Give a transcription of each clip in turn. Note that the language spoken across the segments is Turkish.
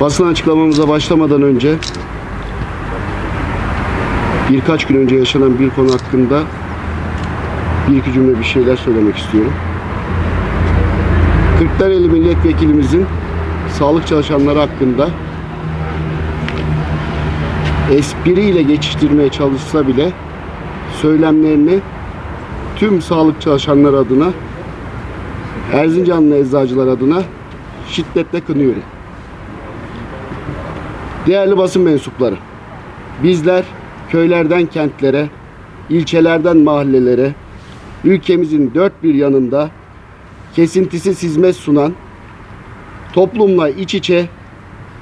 Basın açıklamamıza başlamadan önce birkaç gün önce yaşanan bir konu hakkında bir iki cümle bir şeyler söylemek istiyorum. Kırklareli milletvekilimizin sağlık çalışanları hakkında espriyle geçiştirmeye çalışsa bile söylemlerini tüm sağlık çalışanları adına Erzincanlı eczacılar adına şiddetle kınıyorum. Değerli basın mensupları, bizler köylerden kentlere, ilçelerden mahallelere, ülkemizin dört bir yanında kesintisiz hizmet sunan, toplumla iç içe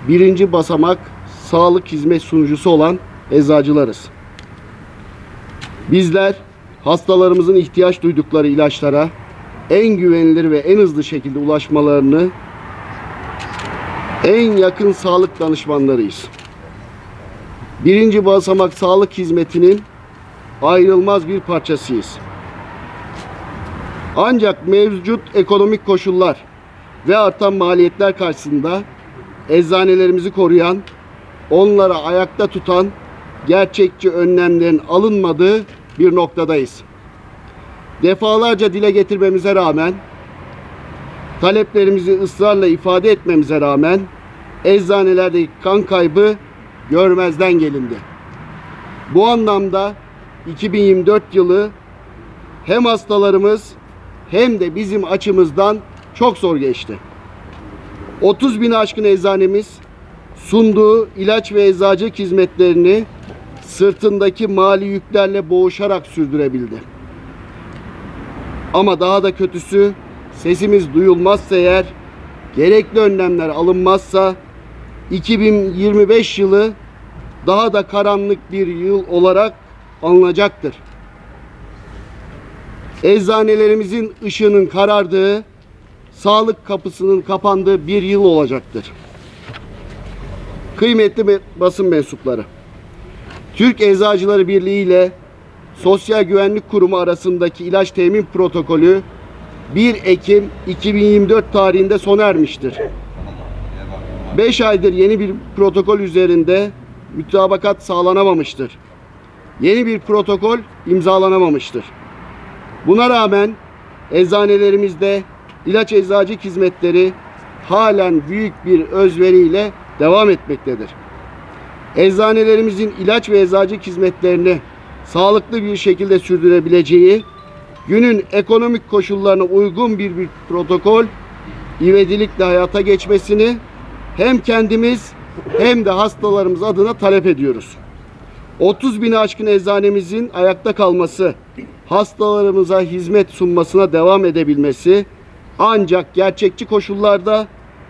birinci basamak sağlık hizmet sunucusu olan eczacılarız. Bizler hastalarımızın ihtiyaç duydukları ilaçlara en güvenilir ve en hızlı şekilde ulaşmalarını en yakın sağlık danışmanlarıyız. Birinci basamak sağlık hizmetinin ayrılmaz bir parçasıyız. Ancak mevcut ekonomik koşullar ve artan maliyetler karşısında eczanelerimizi koruyan, onları ayakta tutan gerçekçi önlemlerin alınmadığı bir noktadayız. Defalarca dile getirmemize rağmen, taleplerimizi ısrarla ifade etmemize rağmen eczanelerdeki kan kaybı görmezden gelindi. Bu anlamda 2024 yılı hem hastalarımız hem de bizim açımızdan çok zor geçti. 30 bin aşkın eczanemiz sunduğu ilaç ve eczacılık hizmetlerini sırtındaki mali yüklerle boğuşarak sürdürebildi. Ama daha da kötüsü sesimiz duyulmazsa eğer gerekli önlemler alınmazsa 2025 yılı daha da karanlık bir yıl olarak alınacaktır. Eczanelerimizin ışığının karardığı, sağlık kapısının kapandığı bir yıl olacaktır. Kıymetli me- basın mensupları, Türk Eczacıları Birliği ile Sosyal Güvenlik Kurumu arasındaki ilaç temin protokolü 1 Ekim 2024 tarihinde sona ermiştir. 5 aydır yeni bir protokol üzerinde mütabakat sağlanamamıştır. Yeni bir protokol imzalanamamıştır. Buna rağmen eczanelerimizde ilaç eczacı hizmetleri halen büyük bir özveriyle devam etmektedir. Eczanelerimizin ilaç ve eczacı hizmetlerini sağlıklı bir şekilde sürdürebileceği, günün ekonomik koşullarına uygun bir, bir protokol ivedilikle hayata geçmesini hem kendimiz hem de hastalarımız adına talep ediyoruz. 30 bin aşkın eczanemizin ayakta kalması, hastalarımıza hizmet sunmasına devam edebilmesi ancak gerçekçi koşullarda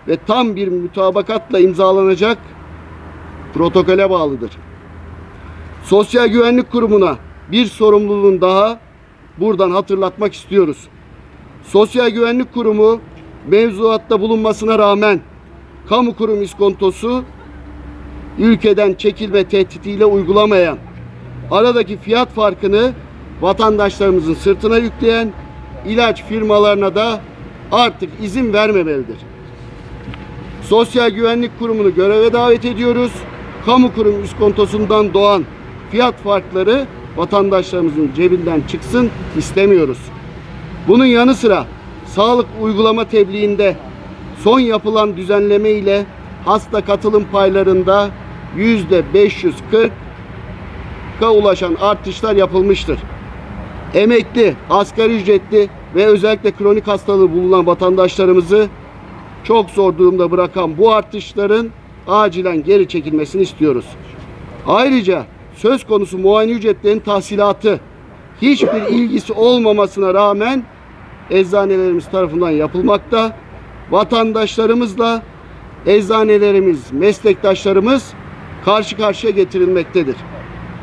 ve tam bir mutabakatla imzalanacak protokole bağlıdır. Sosyal Güvenlik Kurumu'na bir sorumluluğun daha buradan hatırlatmak istiyoruz. Sosyal Güvenlik Kurumu mevzuatta bulunmasına rağmen kamu kurum iskontosu ülkeden çekilme tehditiyle uygulamayan, aradaki fiyat farkını vatandaşlarımızın sırtına yükleyen ilaç firmalarına da artık izin vermemelidir. Sosyal Güvenlik Kurumu'nu göreve davet ediyoruz. Kamu kurum iskontosundan doğan fiyat farkları vatandaşlarımızın cebinden çıksın istemiyoruz. Bunun yanı sıra sağlık uygulama tebliğinde son yapılan düzenleme ile hasta katılım paylarında yüzde 540'a ulaşan artışlar yapılmıştır. Emekli, asgari ücretli ve özellikle kronik hastalığı bulunan vatandaşlarımızı çok zor durumda bırakan bu artışların acilen geri çekilmesini istiyoruz. Ayrıca söz konusu muayene ücretlerinin tahsilatı hiçbir ilgisi olmamasına rağmen eczanelerimiz tarafından yapılmakta. Vatandaşlarımızla eczanelerimiz, meslektaşlarımız karşı karşıya getirilmektedir.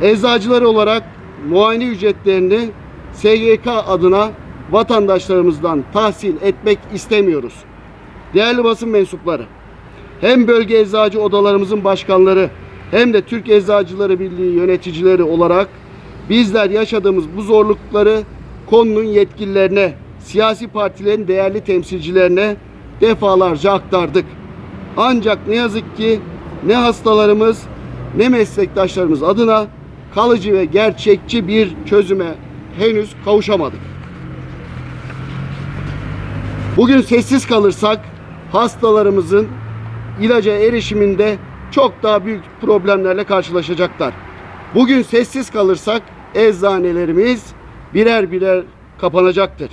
Eczacılar olarak muayene ücretlerini SGK adına vatandaşlarımızdan tahsil etmek istemiyoruz. Değerli basın mensupları, hem bölge eczacı odalarımızın başkanları hem de Türk Eczacıları Birliği yöneticileri olarak bizler yaşadığımız bu zorlukları konunun yetkililerine, siyasi partilerin değerli temsilcilerine defalarca aktardık. Ancak ne yazık ki ne hastalarımız ne meslektaşlarımız adına kalıcı ve gerçekçi bir çözüme henüz kavuşamadık. Bugün sessiz kalırsak hastalarımızın ilaca erişiminde çok daha büyük problemlerle karşılaşacaklar. Bugün sessiz kalırsak eczanelerimiz birer birer kapanacaktır.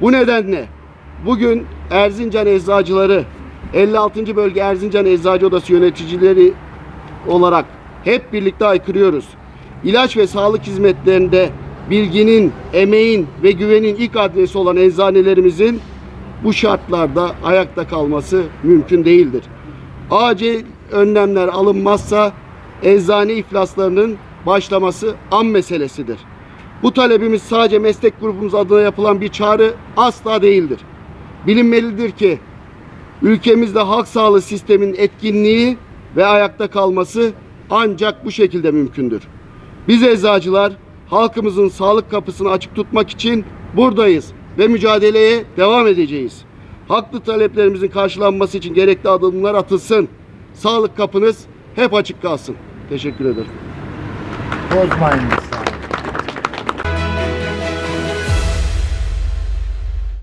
Bu nedenle bugün Erzincan Eczacıları 56. Bölge Erzincan Eczacı Odası yöneticileri olarak hep birlikte aykırıyoruz. İlaç ve sağlık hizmetlerinde bilginin, emeğin ve güvenin ilk adresi olan eczanelerimizin bu şartlarda ayakta kalması mümkün değildir. Acil önlemler alınmazsa eczane iflaslarının başlaması an meselesidir. Bu talebimiz sadece meslek grubumuz adına yapılan bir çağrı asla değildir. Bilinmelidir ki ülkemizde halk sağlığı sisteminin etkinliği ve ayakta kalması ancak bu şekilde mümkündür. Biz eczacılar halkımızın sağlık kapısını açık tutmak için buradayız ve mücadeleye devam edeceğiz. Haklı taleplerimizin karşılanması için gerekli adımlar atılsın. Sağlık kapınız hep açık kalsın. Teşekkür ederim. Bozmayınız.